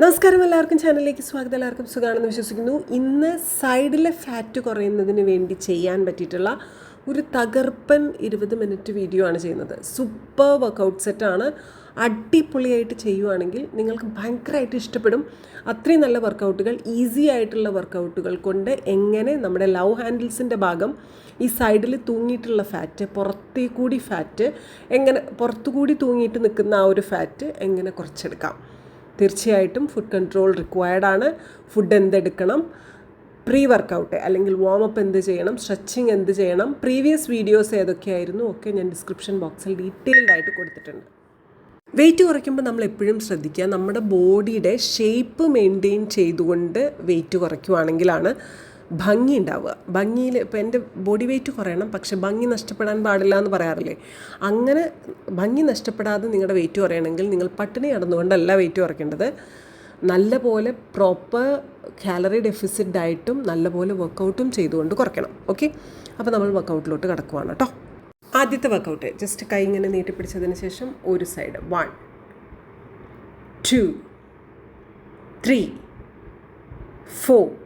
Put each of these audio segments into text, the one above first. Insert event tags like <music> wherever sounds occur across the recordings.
നമസ്കാരം എല്ലാവർക്കും ചാനലിലേക്ക് സ്വാഗതം. എല്ലാവർക്കും സുഖമാണെന്ന് വിശ്വസിക്കുന്നു. ഇന്ന് സൈഡിലെ ഫാറ്റ് കുറയുന്നതിന് വേണ്ടി ചെയ്യാൻ പറ്റിയിട്ടുള്ള ഒരു തകർപ്പൻ ഇരുപത് മിനിറ്റ് വീഡിയോ ആണ് ചെയ്യുന്നത്. സൂപ്പർ വർക്കൗട്ട് സെറ്റാണ് അടിപൊളിയായിട്ട് ചെയ്യുവാണെങ്കിൽ നിങ്ങൾക്ക് ഭയങ്കരമായിട്ട് ഇഷ്ടപ്പെടും. അത്രയും നല്ല വർക്കൗട്ടുകൾ ഈസി ആയിട്ടുള്ള വർക്കൗട്ടുകൾ കൊണ്ട് എങ്ങനെ നമ്മുടെ ലവ് ഹാൻഡിൽസിന്റെ ഭാഗം ഈ സൈഡിൽ തൂങ്ങിയിട്ടുള്ള ഫാറ്റ് പുറത്തേ കൂടി ഫാറ്റ് എങ്ങനെ പുറത്തുകൂടി തൂങ്ങിയിട്ട് നിൽക്കുന്ന ആ ഒരു ഫാറ്റ് എങ്ങനെ കുറച്ചെടുക്കാം. തീർച്ചയായിട്ടും ഫുഡ് കൺട്രോൾ റിക്വയർഡ് ആണ്. ഫുഡ് എന്തെടുക്കണം? പ്രീ വർക്കൗട്ട് അല്ലെങ്കിൽ വാമപ്പ് എന്ത് ചെയ്യണം? സ്ട്രെച്ചിങ് എന്ത് ചെയ്യണം? പ്രീവിയസ് വീഡിയോസ് ഏതൊക്കെയായിരുന്നു? ഒക്കെ ഞാൻ ഡിസ്ക്രിപ്ഷൻ ബോക്സിൽ ഡീറ്റെയിൽഡ് ആയിട്ട് കൊടുത്തിട്ടുണ്ട്. വെയിറ്റ് കുറയ്ക്കുമ്പോൾ നമ്മൾ എപ്പോഴും ശ്രദ്ധിക്കുക നമ്മുടെ ബോഡിയുടെ ഷേപ്പ് മെയിന്റെയിൻ ചെയ്തുകൊണ്ട് വെയിറ്റ് കുറയ്ക്കുവാണെങ്കിലാണ് ഭംഗി ഉണ്ടാവുക ഭംഗിയിൽ ഇപ്പോൾ എന്റെ ബോഡി വെയിറ്റ് കുറയണം പക്ഷെ ഭംഗി നഷ്ടപ്പെടാൻ പാടില്ല എന്ന് പറയാറില്ലേ? അങ്ങനെ ഭംഗി നഷ്ടപ്പെടാതെ നിങ്ങളുടെ വെയിറ്റ് കുറയണമെങ്കിൽ നിങ്ങൾ പട്ടിണി നടന്നുകൊണ്ടല്ല വെയിറ്റ് കുറയ്ക്കേണ്ടത്. നല്ല പോലെ പ്രോപ്പർ കാലറി ഡെഫിസിറ്റ് ഡയറ്റും നല്ലപോലെ വർക്കൗട്ടും ചെയ്തുകൊണ്ട് കുറയ്ക്കണം. ഓക്കെ അപ്പോൾ നമ്മൾ വർക്കൗട്ടിലോട്ട് കിടക്കുവാണ് കേട്ടോ. ആദ്യത്തെ വർക്കൗട്ട് ജസ്റ്റ് കൈ ഇങ്ങനെ നീട്ടിപ്പിടിച്ചതിന് ശേഷം ഒരു side one two three four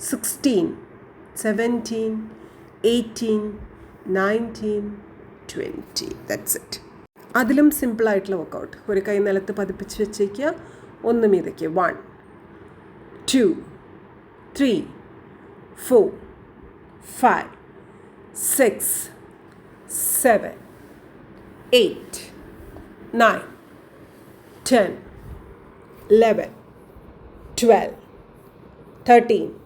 sixteen seventeen eighteen nineteen twenty that's it അതിലും സിമ്പിളായിട്ടുള്ള വർക്കൗട്ട് ഒരു കൈ നിലത്ത് പതിപ്പിച്ച് വെച്ചേക്കുക. ഒന്ന് മീതയ്ക്ക്. One two three four five six seven eight nine ten eleven twelve thirteen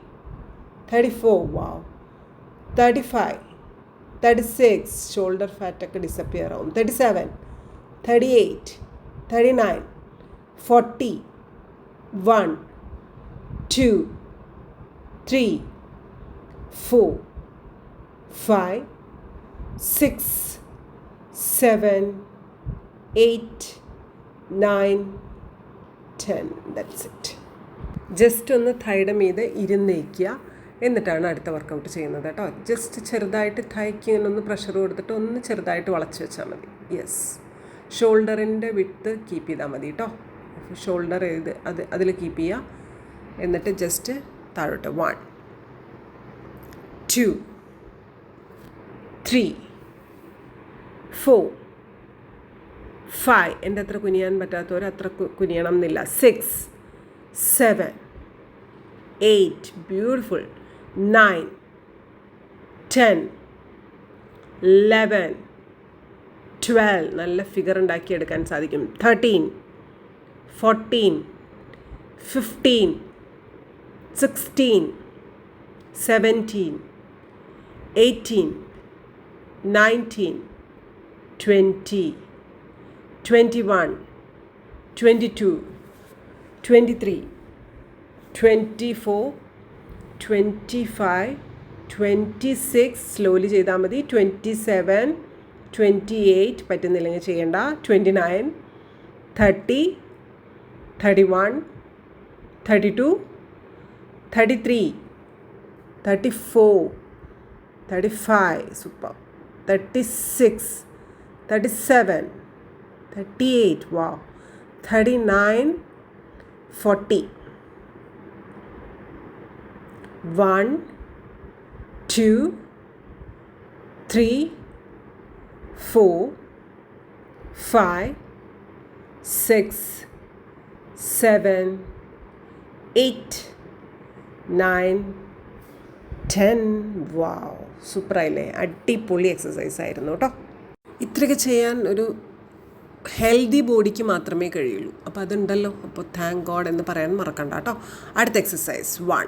Thirty four wow thirty five thirty six shoulder ഫാറ്റൊക്കെ disappear ആവും. Thirty seven thirty eight thirty nine forty one two three four five six seven eight nine ten that's it just ഒന്ന് തൈയുടെ മീതെ ഇരുന്നേക്കുക എന്നിട്ടാണ് അടുത്ത workout ചെയ്യുന്നത് കേട്ടോ. Just ചെറുതായിട്ട് തയ്ക്കിങ്ങനൊന്ന് pressure കൊടുത്തിട്ട് ഒന്ന് ചെറുതായിട്ട് വളച്ച് വെച്ചാൽ മതി. യെസ് ഷോൾഡറിന്റെ വിട്ട് കീപ്പ് ചെയ്താൽ മതി കേട്ടോ. ഷോൾഡർ ഇത് അത് അതിൽ കീപ്പ് ചെയ്യുക എന്നിട്ട് ജസ്റ്റ് താഴോട്ട്. One two three four five എന്റെ അത്ര കുനിയാൻ പറ്റാത്തവർ അത്ര കുനിയണം എന്നില്ല. Six seven eight beautiful nine ten eleven twelve നല്ല ഫിഗർ ഉണ്ടാക്കിയെടുക്കാൻ സാധിക്കും. Thirteen fourteen fifteen sixteen seventeen eighteen nineteen twenty twenty one twenty two twenty three twenty four twenty five twenty six slowly ചെയ്താൽ മതി. ട്വന്റി സെവൻ ട്വന്റി എയ്റ്റ് പറ്റുന്നില്ലെങ്കിൽ ചെയ്യേണ്ട. Twenty nine thirty thirty one thirty two thirty three thirty four thirty five super thirty six thirty seven thirty eight വാ thirty nine forty one two three four five six seven eight nine ten. Wow സൂപ്പറായില്ലേ? അടിപൊളി exercise ആയിരുന്നു കേട്ടോ. ഇത്രയൊക്കെ ചെയ്യാൻ ഒരു healthy ബോഡിക്ക് മാത്രമേ കഴിയുള്ളൂ. അപ്പോൾ അതുണ്ടല്ലോ. അപ്പോൾ താങ്ക് ഗോഡ് എന്ന് പറയാൻ മറക്കണ്ട കേട്ടോ. അടുത്ത exercise one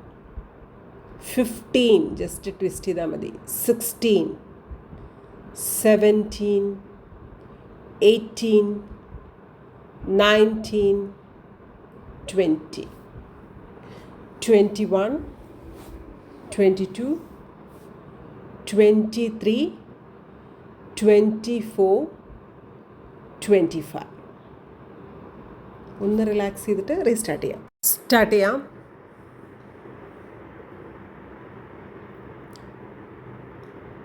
Fifteen just twist ചെയ്താൽ മതി. Sixteen seventeen eighteen nineteen twenty twenty one 22, 23, 24, 25 ഒന്ന് റിലാക്സ് ചെയ്തിട്ട് റീസ്റ്റാർട്ട് ചെയ്യാം. സ്റ്റാർട്ട് ചെയ്യാം.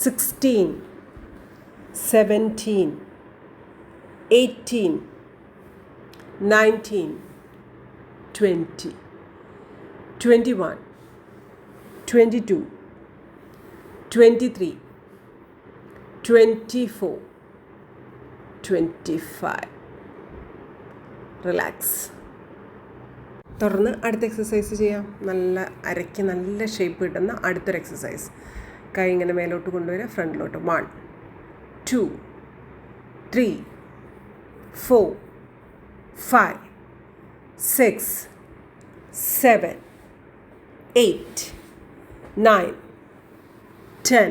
sixteen seventeen eighteen nineteen twenty twenty one twenty two twenty three twenty four twenty five. Relax. തുടർന്ന് അടുത്ത exercise ചെയ്യാം. നല്ല അരയ്ക്ക് നല്ല ഷേപ്പ് കിട്ടുന്ന അടുത്തൊരു എക്സസൈസ് കൈ ഇങ്ങനെ മേലോട്ട് കൊണ്ടുവരിക ഫ്രണ്ടിലോട്ട്. One two three four five six seven eight nine ten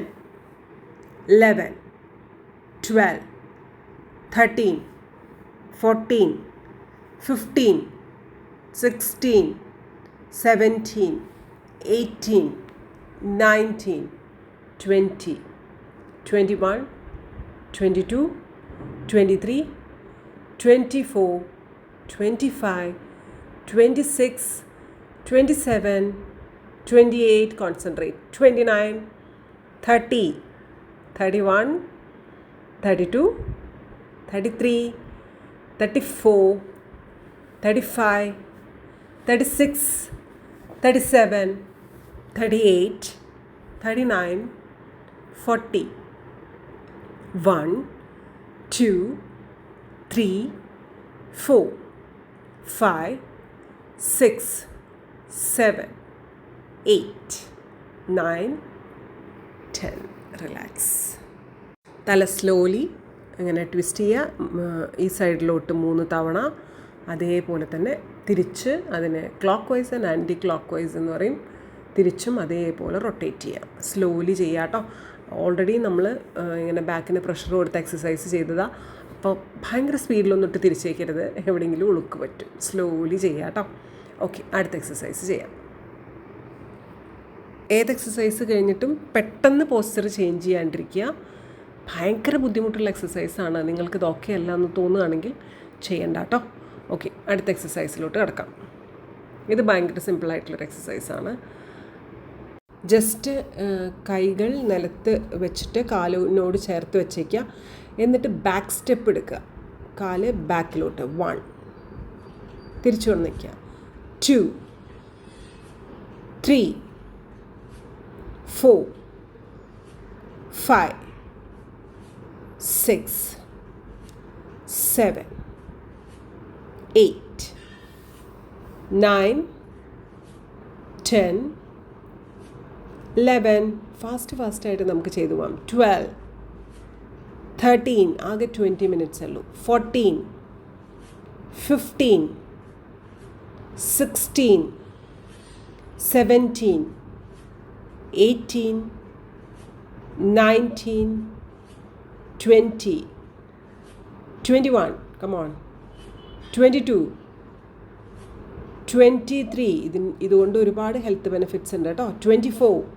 eleven twelve thirteen fourteen fifteen sixteen seventeen eighteen nineteen 20, 21, 22, 23, 24, 25, 26, 27, 28, concentrate, 29, 30, 31, 32, 33, 34, 35, 36, 37, 38, 39, forty. One two three four five six seven eight nine ten. Relax. തല slowly അങ്ങനെ twist ചെയ്യുക. ഈ സൈഡിലോട്ട് മൂന്ന് തവണ അതേപോലെ തന്നെ തിരിച്ച് അതിനെ clockwise and anticlockwise എന്ന് പറയും. തിരിച്ചും അതേപോലെ റൊട്ടേറ്റ് ചെയ്യാം സ്ലോലി ചെയ്യുക കേട്ടോ. ഓൾറെഡി നമ്മൾ ഇങ്ങനെ ബാക്കിന് പ്രഷർ കൊടുത്ത് എക്സസൈസ് ചെയ്തതാണ് അപ്പോൾ ഭയങ്കര സ്പീഡിലൊന്നിട്ട് തിരിച്ചേക്കരുത് എവിടെയെങ്കിലും ഉളുക്ക് പറ്റും. സ്ലോലി ചെയ്യുക കേട്ടോ ഓക്കെ അടുത്ത എക്സസൈസ് ചെയ്യാം. ഏത് എക്സസൈസ് കഴിഞ്ഞിട്ടും പെട്ടെന്ന് പോസ്ചർ ചേഞ്ച് ചെയ്യാണ്ടിരിക്കുക. ഭയങ്കര ബുദ്ധിമുട്ടുള്ള എക്സസൈസാണ് നിങ്ങൾക്ക് ഇത് ഓക്കെ അല്ല എന്ന് തോന്നുകയാണെങ്കിൽ ചെയ്യണ്ട കേട്ടോ ഓക്കെ അടുത്ത എക്സസൈസിലോട്ട് കിടക്കാം. ഇത് ഭയങ്കര സിമ്പിളായിട്ടുള്ളൊരു എക്സസൈസാണ് ജസ്റ്റ് കൈകൾ നിലത്ത് വെച്ചിട്ട് കാലിനോട് ചേർത്ത് വെച്ചേക്കുക എന്നിട്ട് ബാക്ക് സ്റ്റെപ്പ് എടുക്കുക. കാൽ ബാക്കിലോട്ട് വൺ തിരിച്ചു വന്ന് നിൽക്കുക. Two three four five six seven eight nine ten eleven fast ഫാസ്റ്റായിട്ട് നമുക്ക് ചെയ്തു പോകാം. ട്വൽവ് തേർട്ടീൻ ആകെ ട്വന്റി മിനിറ്റ്സ് ഉള്ളൂ. Fourteen fifteen sixteen seventeen eighteen nineteen twenty twenty one come on twenty two twenty three ഇതിന് ഇതുകൊണ്ട് ഒരുപാട് ഹെൽത്ത് ബെനിഫിറ്റ്സ് ഉണ്ട് കേട്ടോ. Twenty four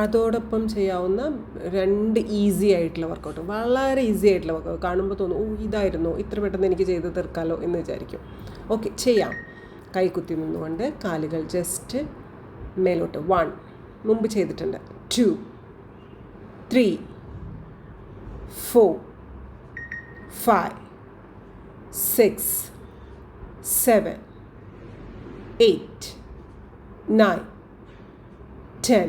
അതോടൊപ്പം ചെയ്യാവുന്ന രണ്ട് ഈസി ആയിട്ടുള്ള വർക്കൗട്ട് വളരെ ഈസി ആയിട്ടുള്ള വർക്കൗട്ട് കാണുമ്പോൾ തോന്നും ഓ ഇതായിരുന്നു. ഇത്ര പെട്ടെന്ന് എനിക്ക് ചെയ്ത് തീർക്കാലോ എന്ന് വിചാരിക്കും. ഓക്കെ ചെയ്യാം. കൈകുത്തി നിന്നുകൊണ്ട് കാലുകൾ ജസ്റ്റ് മേലോട്ട്. വൺ മുമ്പ് ചെയ്തിട്ടുണ്ട്. Two three four five six seven eight nine 10,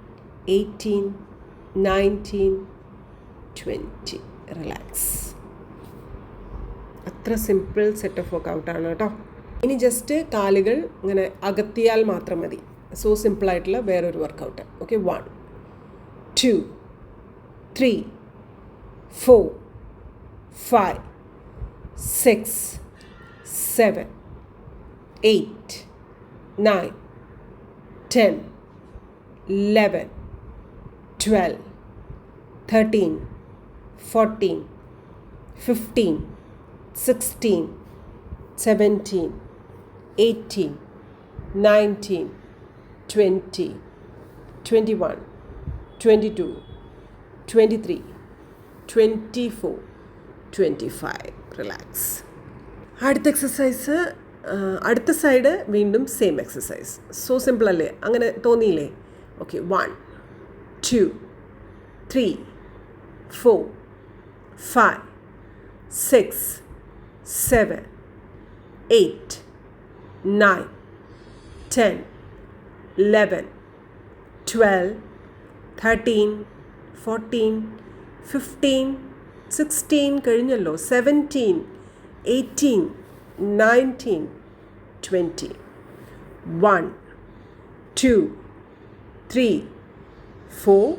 18, 19, 20. Relax അത്ര സിമ്പിൾ സെറ്റ് ഓഫ് വർക്കൗട്ടാണ് കേട്ടോ. ഇനി ജസ്റ്റ് കാലുകൾ ഇങ്ങനെ അകത്തിയാൽ മാത്രം മതി. സോ സിമ്പിളായിട്ടുള്ള വേറൊരു workout okay one two three four five six seven eight nine ten eleven twelve thirteen fourteen fifteen sixteen seventeen eighteen nineteen twenty twenty one twenty two twenty three twenty four twenty five relax അടുത്ത exercise അടുത്ത side വീണ്ടും same exercise so simple അല്ലേ? അങ്ങനെ തോന്നിയില്ലേ? Okay one two three four five six seven eight nine ten eleven twelve thirteen fourteen fifteen sixteen കഴിഞ്ഞല്ലോ seventeen eighteen nineteen twenty one two three Four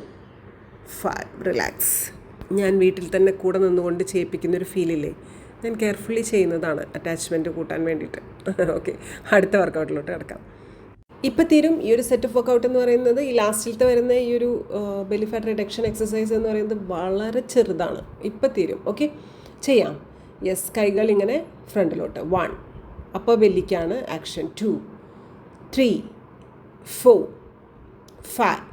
five relax ഞാൻ വീട്ടിൽ തന്നെ കൂടെ നിന്നുകൊണ്ട് ചെയ്യിപ്പിക്കുന്നൊരു ഫീലില്ലേ ഞാൻ carefully ചെയ്യുന്നതാണ് അറ്റാച്ച്മെന്റ് കൂട്ടാൻ വേണ്ടിയിട്ട്. <laughs> ഓക്കെ അടുത്ത വർക്കൗട്ടിലോട്ട് കിടക്കാം. ഇപ്പം തീരും ഈ ഒരു സെറ്റ് ഓഫ് വർക്കൗട്ട് എന്ന് പറയുന്നത് ഈ ലാസ്റ്റിലത്തെ വരുന്ന ഈ ഒരു ബെലി ഫാറ്റ് റിഡക്ഷൻ എക്സസൈസ് എന്ന് പറയുന്നത് വളരെ ചെറുതാണ്. ഇപ്പം തീരും. ഓക്കെ ചെയ്യാം. യെസ് കൈകൾ ഇങ്ങനെ ഫ്രണ്ടിലോട്ട്. വൺ അപ്പോൾ വെല്ലിക്കാണ് action two three four five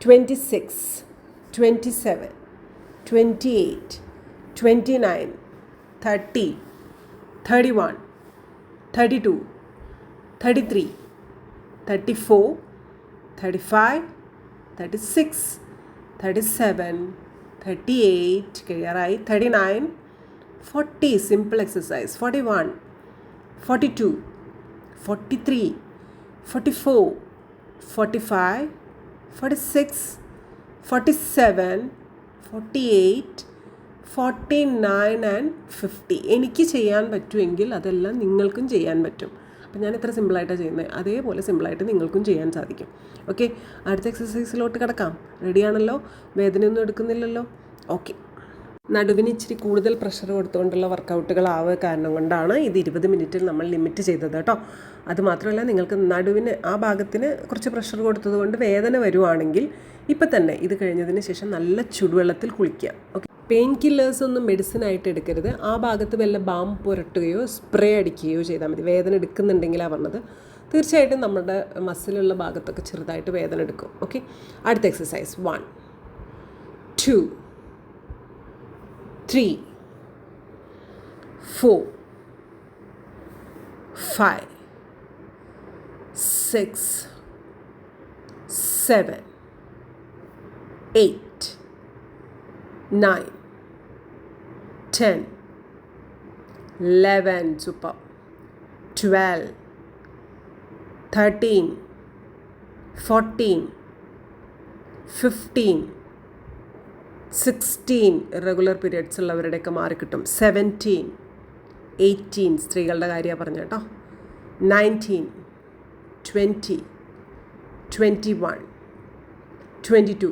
26, 27, 28, 29, 30, 31, 32, 33, 34, 35, 36, 37, 38, 39, 40, simple exercise, 41, 42, 43, 44, 45, forty six forty seven forty eight forty nine and fifty എനിക്ക് ചെയ്യാൻ പറ്റുമെങ്കിൽ അതെല്ലാം നിങ്ങൾക്കും ചെയ്യാൻ പറ്റും. അപ്പം ഞാൻ ഇത്ര സിമ്പിളായിട്ടാണ് ചെയ്യുന്നത് അതേപോലെ സിമ്പിളായിട്ട് നിങ്ങൾക്കും ചെയ്യാൻ സാധിക്കും. ഓക്കെ അടുത്ത എക്സസൈസിലോട്ട് കിടക്കാം. റെഡിയാണല്ലോ വേദനയൊന്നും എടുക്കുന്നില്ലല്ലോ? ഓക്കെ നടുവിന് ഇച്ചിരി കൂടുതൽ പ്രഷർ കൊടുത്തുകൊണ്ടുള്ള വർക്കൗട്ടുകളാവുക കാരണം കൊണ്ടാണ് ഇത് ഇരുപത് മിനിറ്റിൽ നമ്മൾ ലിമിറ്റ് ചെയ്തത് കേട്ടോ. അതുമാത്രമല്ല നിങ്ങൾക്ക് നടുവിന് ആ ഭാഗത്തിന് കുറച്ച് പ്രഷർ കൊടുത്തത് കൊണ്ട് വേദന വരുവാണെങ്കിൽ ഇപ്പം തന്നെ ഇത് കഴിഞ്ഞതിന് ശേഷം നല്ല ചുടുവെള്ളത്തിൽ കുളിക്കുക. ഓക്കെ പെയിൻ കില്ലേഴ്സ് ഒന്നും മെഡിസിൻ ആയിട്ട് എടുക്കരുത്. ആ ഭാഗത്ത് വല്ല ബാം പുരട്ടുകയോ സ്പ്രേ അടിക്കുകയോ ചെയ്താൽ മതി. വേദന എടുക്കുന്നുണ്ടെങ്കിലാണ് പറഞ്ഞത് തീർച്ചയായിട്ടും നമ്മുടെ മസിലുള്ള ഭാഗത്തൊക്കെ ചെറുതായിട്ട് വേദന എടുക്കും. ഓക്കെ അടുത്ത exercise one two three, four, five, six, seven, eight, nine, ten, eleven, super, twelve, thirteen, fourteen, fifteen. Sixteen irregular periods ഉള്ളവരുടെയൊക്കെ മാറിക്കിട്ടും സെവന്റീൻ എയ്റ്റീൻ സ്ത്രീകളുടെ കാര്യമാണ് പറഞ്ഞ കേട്ടോ. Nineteen twenty twenty one twenty two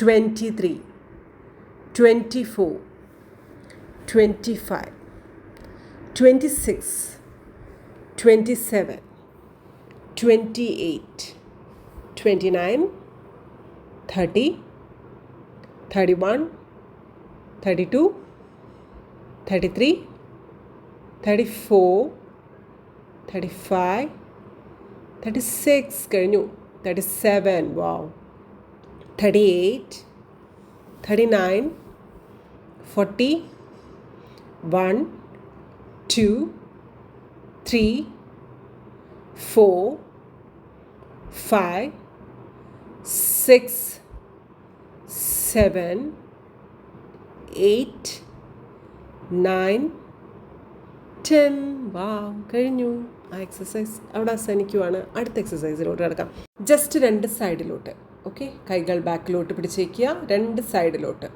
twenty three twenty four twenty five twenty six twenty seven twenty eight twenty nine thirty thirty one thirty two thirty three thirty four thirty five thirty six കഴിഞ്ഞു. Thirty seven wow thirty eight thirty nine forty one two three four five six seven eight nine ten വാ കഴിഞ്ഞു. ആ exercise അവിടെ അവസാനിക്കുവാണ്. അടുത്ത എക്സസൈസിലോട്ട് കിടക്കാം. Just രണ്ട് സൈഡിലോട്ട് ഓക്കെ കൈകൾ ബാക്കിലോട്ട് പിടിച്ചേക്കുക. രണ്ട് സൈഡിലോട്ട്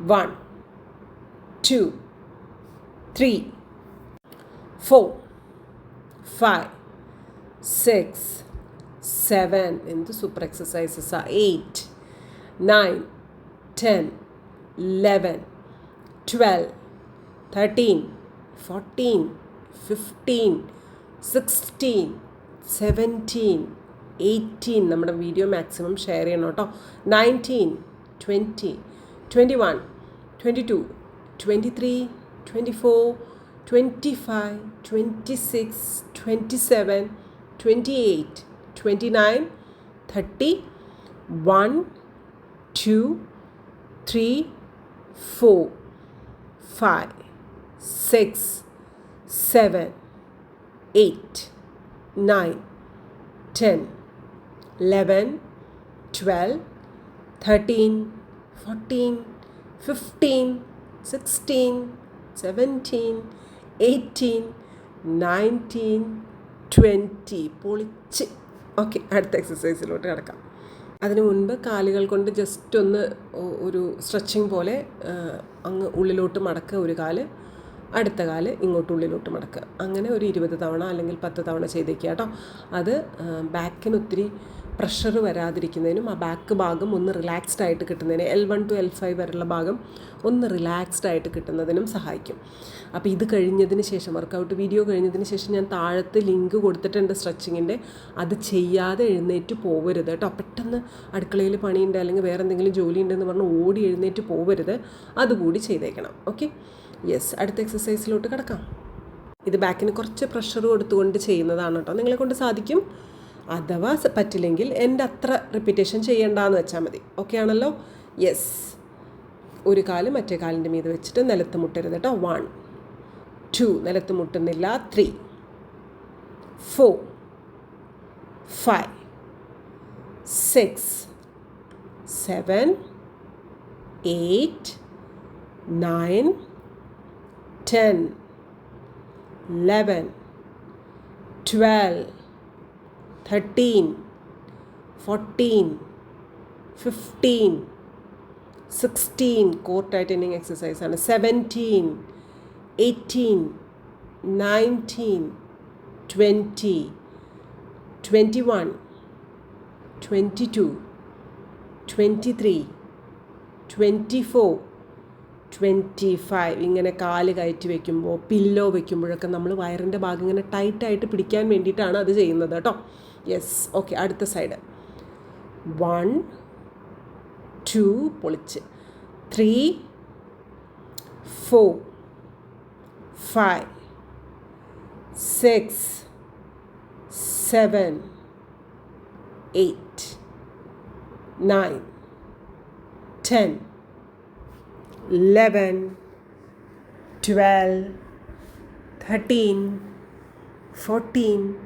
one two three four five six seven എന്ത് super എക്സസൈസസാ eight nine ten eleven twelve thirteen fourteen fifteen sixteen seventeen eighteen നമ്മുടെ വീഡിയോ മാക്സിമം ഷെയർ ചെയ്യണം കേട്ടോ. Nineteen twenty twenty one twenty two twenty three twenty four twenty five twenty six twenty seven twenty eight twenty nine thirty one two three four five six seven eight nine ten eleven twelve thirteen fourteen fifteen sixteen seventeen eighteen nineteen twenty പൊളിച്ച്. Okay അടുത്ത എക്സസൈസിലോട്ട് കിടക്കാം. അതിനു മുൻപ് കാലുകൾ കൊണ്ട് just ഒന്ന് ഒരു സ്ട്രെച്ചിങ് പോലെ അങ്ങ് ഉള്ളിലോട്ട് മടക്കുക ഒരു കാൽ അടുത്ത കാൽ ഇങ്ങോട്ട് ഉള്ളിലോട്ട് മടക്കുക. അങ്ങനെ ഒരു ഇരുപത് തവണ അല്ലെങ്കിൽ പത്ത് തവണ ചെയ്തേക്കുക കേട്ടോ. അത് ബാക്കിന് ഒത്തിരി പ്രഷർ വരാതിരിക്കുന്നതിനും ആ ബാക്ക് ഭാഗം ഒന്ന് റിലാക്സ്ഡ് ആയിട്ട് കിട്ടുന്നതിന് L one two L five വരെയുള്ള ഭാഗം ഒന്ന് റിലാക്സ്ഡ് ആയിട്ട് കിട്ടുന്നതിനും സഹായിക്കും. അപ്പോൾ ഇത് കഴിഞ്ഞതിന് ശേഷം വർക്കൗട്ട് വീഡിയോ കഴിഞ്ഞതിന് ശേഷം ഞാൻ താഴത്ത് ലിങ്ക് കൊടുത്തിട്ടുണ്ട് സ്ട്രെച്ചിങ്ങിന്റെ അത് ചെയ്യാതെ എഴുന്നേറ്റ് പോകരുത് കേട്ടോ. പെട്ടെന്ന് അടുക്കളയിൽ പണിയുണ്ട് അല്ലെങ്കിൽ വേറെ എന്തെങ്കിലും ജോലി ഉണ്ടെന്ന് പറഞ്ഞ് ഓടി എഴുന്നേറ്റ് പോകരുത് അതുകൂടി ചെയ്തേക്കണം. ഓക്കെ യെസ് അടുത്ത എക്സസൈസിലോട്ട് കിടക്കാം. ഇത് ബാക്കിന് കുറച്ച് പ്രഷർ കൊടുത്തുകൊണ്ട് ചെയ്യുന്നതാണ് കേട്ടോ. നിങ്ങളെ കൊണ്ട് സാധിക്കും. അഥവാ പറ്റില്ലെങ്കിൽ എന്റെ അത്ര റിപ്പീറ്റേഷൻ ചെയ്യേണ്ടെന്ന് വെച്ചാൽ മതി. ഓക്കെ ആണല്ലോ? യെസ് ഒരു കാൽ മറ്റേ കാലിന്റെ മീത് വെച്ചിട്ട് നിലത്ത് മുട്ടരുത് കേട്ടോ വൺ ടു നിലത്ത് മുട്ടുന്നില്ല. Three four five six seven eight nine ten eleven twelve thirteen fourteen fifteen sixteen core tightening exercise ആണ്. Seventeen eighteen nineteen twenty twenty one twenty two twenty three twenty four twenty five ഇങ്ങനെ കാൽ കയറ്റി വെക്കുമ്പോൾ pillow വെക്കുമ്പോഴൊക്കെ നമ്മൾ വയറിന്റെ ഭാഗം ഇങ്ങനെ ടൈറ്റായിട്ട് പിടിക്കാൻ വേണ്ടിയിട്ടാണ് അത് ചെയ്യുന്നത് കേട്ടോ. യെസ് ഓക്കെ അടുത്ത സൈഡ് വൺ ടു പൊളിച്ച്. Three four five six seven eight nine ten 11 12 13 14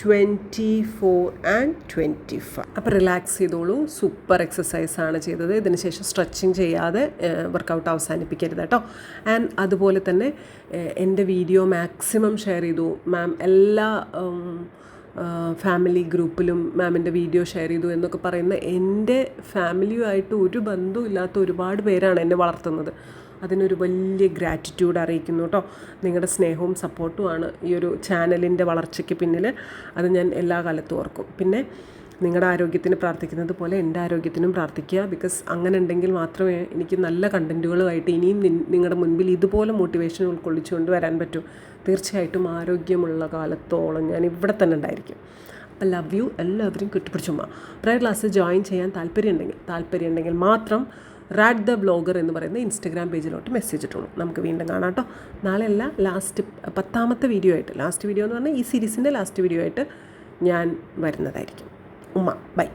twenty four and twenty five അപ്പോൾ റിലാക്സ് ചെയ്തോളൂ. സൂപ്പർ എക്സസൈസ് ആണ് ചെയ്തത്. ഇതിന് ശേഷം സ്ട്രെച്ചിങ് ചെയ്യാതെ വർക്കൗട്ട് അവസാനിപ്പിക്കരുത് കേട്ടോ. ആൻഡ് അതുപോലെ തന്നെ എന്റെ വീഡിയോ മാക്സിമം ഷെയർ ചെയ്തു. മാം എല്ലാ ഫാമിലി ഗ്രൂപ്പിലും മാമിന്റെ വീഡിയോ ഷെയർ ചെയ്തു എന്നൊക്കെ പറയുന്ന എന്റെ ഫാമിലിയുമായിട്ട് ഒരു ബന്ധവും ഇല്ലാത്ത ഒരുപാട് പേരാണ് എന്നെ വളർത്തുന്നത്. അതിനൊരു വലിയ ഗ്രാറ്റിറ്റ്യൂഡ് അറിയിക്കുന്നു കേട്ടോ നിങ്ങളുടെ സ്നേഹവും സപ്പോർട്ടുമാണ് ഈ ഒരു ചാനലിന്റെ വളർച്ചയ്ക്ക് പിന്നിൽ അത് ഞാൻ എല്ലാ കാലത്തും ഓർക്കും. പിന്നെ നിങ്ങളുടെ ആരോഗ്യത്തിന് പ്രാർത്ഥിക്കുന്നത് പോലെ എന്റെ ആരോഗ്യത്തിനും പ്രാർത്ഥിക്കുക. ബിക്കോസ് അങ്ങനെ ഉണ്ടെങ്കിൽ മാത്രമേ എനിക്ക് നല്ല കണ്ടന്റുകളുമായിട്ട് ഇനിയും നിങ്ങളുടെ മുൻപിൽ ഇതുപോലെ മോട്ടിവേഷൻ ഉൾക്കൊള്ളിച്ചുകൊണ്ട് വരാൻ പറ്റൂ. തീർച്ചയായിട്ടും ആരോഗ്യമുള്ള കാലത്തോളം ഞാൻ ഇവിടെ തന്നെ ഉണ്ടായിരിക്കും. അപ്പോൾ ലവ് യു എല്ലാവരും കിട്ടിപ്പിടിച്ചുമ്മ പ്രയർ ക്ലാസ് ജോയിൻ ചെയ്യാൻ താല്പര്യമുണ്ടെങ്കിൽ താല്പര്യമുണ്ടെങ്കിൽ മാത്രം റാഡ് ദ ബ്ലോഗർ എന്ന് പറയുന്ന ഇൻസ്റ്റഗ്രാം പേജിലോട്ട് മെസ്സേജ് ഇട്ടുള്ളൂ നമുക്ക് വീണ്ടും കാണാം കേട്ടോ നാളെ അല്ല ലാസ്റ്റ് പത്താമത്തെ വീഡിയോ ആയിട്ട്. ലാസ്റ്റ് വീഡിയോ എന്ന് പറഞ്ഞാൽ ഈ സീരീസിന്റെ ലാസ്റ്റ് വീഡിയോ ആയിട്ട് ഞാൻ വരുന്നതായിരിക്കും. ഉമ്മ ബൈ